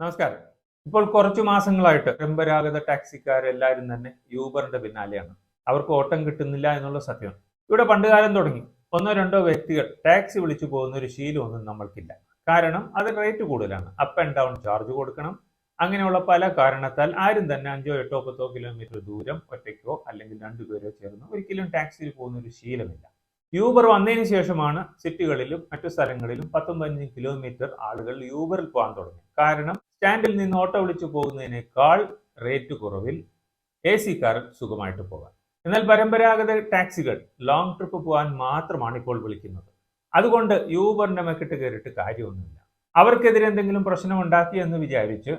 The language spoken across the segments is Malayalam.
നമസ്കാരം. ഇപ്പോൾ കുറച്ചു മാസങ്ങളായിട്ട് പരമ്പരാഗത ടാക്സിക്കാരെല്ലാവരും തന്നെ യൂബറിന്റെ പിന്നാലെയാണ്. അവർക്ക് ഓട്ടം കിട്ടുന്നില്ല എന്നുള്ള സത്യമാണ്. ഇവിടെ പണ്ടുകാലം തുടങ്ങി. ഒന്നോ രണ്ടോ വ്യക്തികൾ ടാക്സി വിളിച്ചു പോകുന്ന ഒരു ശീലമൊന്നും നമ്മൾക്കില്ല. കാരണം അത് റേറ്റ് കൂടുതലാണ്. അപ്പ് ആൻഡ് ഡൗൺ ചാർജ് കൊടുക്കണം. അങ്ങനെയുള്ള പല കാരണത്താൽ ആരും തന്നെ അഞ്ചോ എട്ടോ പത്തോ കിലോമീറ്റർ ദൂരം ഒറ്റയ്ക്കോ അല്ലെങ്കിൽ രണ്ടുപേരോ ചേർന്ന് ഒരിക്കലും ടാക്സിയിൽ പോകുന്ന ഒരു ശീലമില്ല. യൂബർ വന്നതിന് ശേഷമാണ് സിറ്റികളിലും മറ്റു സ്ഥലങ്ങളിലും പത്തും പതിനഞ്ചും കിലോമീറ്റർ ആളുകൾ യൂബറിൽ പോകാൻ തുടങ്ങി കാരണം സ്റ്റാൻഡിൽ നിന്ന് ഓട്ടോ വിളിച്ചു പോകുന്നതിനേക്കാൾ റേറ്റ് കുറവിൽ എ സി കാറിൽ സുഖമായിട്ട് പോകാം. എന്നാൽ പരമ്പരാഗത ടാക്സികൾ ലോങ് ട്രിപ്പ് പോകാൻ മാത്രമാണ് ഇപ്പോൾ വിളിക്കുന്നത്. അതുകൊണ്ട് യൂബറിന്റെ മെക്കിട്ട് കയറിയിട്ട് കാര്യമൊന്നുമില്ല. അവർക്കെതിരെ എന്തെങ്കിലും പ്രശ്നം ഉണ്ടാക്കി എന്ന് വിചാരിച്ച്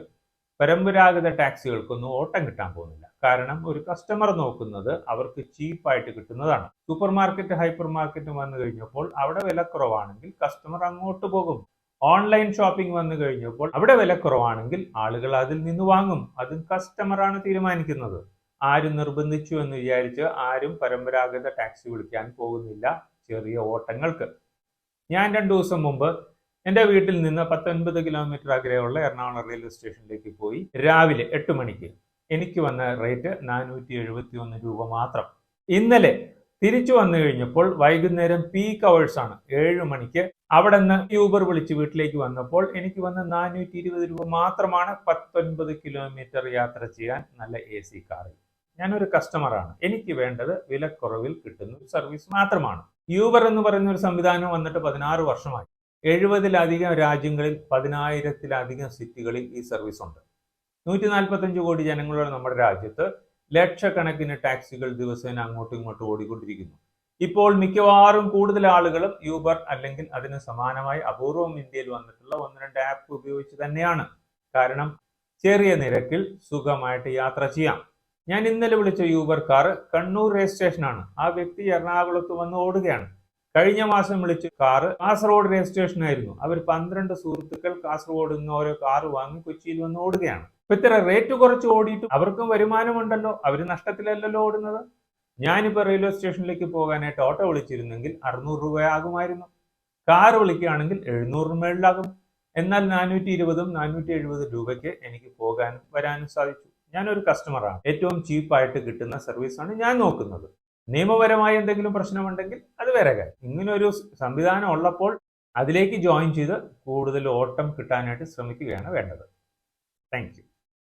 പരമ്പരാഗത ടാക്സികൾക്കൊന്നും ഓട്ടം കിട്ടാൻ പോകുന്നില്ല. കാരണം ഒരു കസ്റ്റമർ നോക്കുന്നത് അവർക്ക് ചീപ്പായിട്ട് കിട്ടുന്നതാണ്. സൂപ്പർ മാർക്കറ്റ് ഹൈപ്പർ മാർക്കറ്റ് വന്നു കഴിഞ്ഞപ്പോൾ അവിടെ വില കുറവാണെങ്കിൽ കസ്റ്റമർ അങ്ങോട്ട് പോകും. ഓൺലൈൻ ഷോപ്പിംഗ് വന്നു കഴിഞ്ഞപ്പോൾ അവിടെ വില കുറവാണെങ്കിൽ ആളുകൾ അതിൽ നിന്ന് വാങ്ങും. അതും കസ്റ്റമറാണ് തീരുമാനിക്കുന്നത്. ആരും നിർബന്ധിച്ചു എന്ന് വിചാരിച്ച് ആരും പരമ്പരാഗത ടാക്സി വിളിക്കാൻ പോകുന്നില്ല ചെറിയ ഓട്ടങ്ങൾക്ക്. ഞാൻ രണ്ടു ദിവസം മുമ്പ് എന്റെ വീട്ടിൽ നിന്ന് പത്തൊൻപത് കിലോമീറ്റർ അകലെയുള്ള എറണാകുളം റെയിൽവേ സ്റ്റേഷനിലേക്ക് പോയി രാവിലെ എട്ട് മണിക്ക്. എനിക്ക് വന്ന റേറ്റ് നാനൂറ്റി എഴുപത്തി ഒന്ന് രൂപ മാത്രം. ഇന്നലെ തിരിച്ചു വന്നു കഴിഞ്ഞപ്പോൾ വൈകുന്നേരം പീക്ക് അവേഴ്സ് ആണ്. ഏഴ് മണിക്ക് അവിടെ നിന്ന് യൂബർ വിളിച്ച് വീട്ടിലേക്ക് വന്നപ്പോൾ എനിക്ക് വന്ന നാനൂറ്റി ഇരുപത് രൂപ മാത്രമാണ് പത്തൊൻപത് കിലോമീറ്റർ യാത്ര ചെയ്യാൻ നല്ല എ സി കാറിൽ ഞാനൊരു കസ്റ്റമറാണ് എനിക്ക് വേണ്ടത് വിലക്കുറവിൽ കിട്ടുന്ന ഒരു സർവീസ് മാത്രമാണ്. യൂബർ എന്ന് പറയുന്ന ഒരു സംവിധാനം വന്നിട്ട് പതിനാറ് വർഷമായി. എഴുപതിലധികം രാജ്യങ്ങളിൽ പതിനായിരത്തിലധികം സിറ്റികളിൽ ഈ സർവീസ് ഉണ്ട്. നൂറ്റി നാൽപ്പത്തഞ്ച് കോടി ജനങ്ങളുള്ള നമ്മുടെ രാജ്യത്ത് ലക്ഷക്കണക്കിന് ടാക്സികൾ ദിവസേന അങ്ങോട്ടും ഇങ്ങോട്ടും ഓടിക്കൊണ്ടിരിക്കുന്നു. ഇപ്പോൾ മിക്കവാറും കൂടുതൽ ആളുകളും യൂബർ അല്ലെങ്കിൽ അതിന് സമാനമായി അപൂർവം ഇന്ത്യയിൽ വന്നിട്ടുള്ള ഒന്ന് രണ്ട് ആപ്പ് ഉപയോഗിച്ച് തന്നെയാണ്. കാരണം ചെറിയ നിരക്കിൽ സുഖമായിട്ട് യാത്ര ചെയ്യാം. ഞാൻ ഇന്നലെ വിളിച്ച യൂബർ കാർ കണ്ണൂർ രജിസ്ട്രേഷനാണ് ആ വ്യക്തി എറണാകുളത്ത് വന്ന് ഓടുകയാണ്. കഴിഞ്ഞ മാസം വിളിച്ച കാർ കാസർഗോഡ് രജിസ്ട്രേഷൻ ആയിരുന്നു. അവർ പന്ത്രണ്ട് സുഹൃത്തുക്കൾ കാസർഗോഡ് നിന്ന് ഓരോ കാറ് വാങ്ങി കൊച്ചിയിൽ വന്ന് ഓടുകയാണ്. ഇപ്പൊ ഇത്ര റേറ്റ് കുറച്ച് ഓടിയിട്ട് അവർക്കും വരുമാനമുണ്ടല്ലോ അവർ നഷ്ടത്തിലല്ലല്ലോ ഓടുന്നത്? ഞാനിപ്പോൾ റെയിൽവേ സ്റ്റേഷനിലേക്ക് പോകാനായിട്ട് ഓട്ടോ വിളിച്ചിരുന്നെങ്കിൽ അറുന്നൂറ് രൂപയാകുമായിരുന്നു. കാർ വിളിക്കുകയാണെങ്കിൽ എഴുന്നൂറ് മേളിലാകും. എന്നാൽ നാനൂറ്റി ഇരുപതും നാനൂറ്റി എഴുപത് രൂപയ്ക്ക് എനിക്ക് പോകാനും വരാനും സാധിച്ചു. ഞാനൊരു കസ്റ്റമറാണ് ഏറ്റവും ചീപ്പായിട്ട് കിട്ടുന്ന സർവീസാണ് ഞാൻ നോക്കുന്നത്. നിയമപരമായ എന്തെങ്കിലും പ്രശ്നമുണ്ടെങ്കിൽ അത് വേറെ കാര്യം. ഇങ്ങനൊരു സംവിധാനം ഉള്ളപ്പോൾ അതിലേക്ക് ജോയിൻ ചെയ്ത് കൂടുതൽ ഓട്ടം കിട്ടാനായിട്ട് ശ്രമിക്കുകയാണ് വേണ്ടത്. താങ്ക്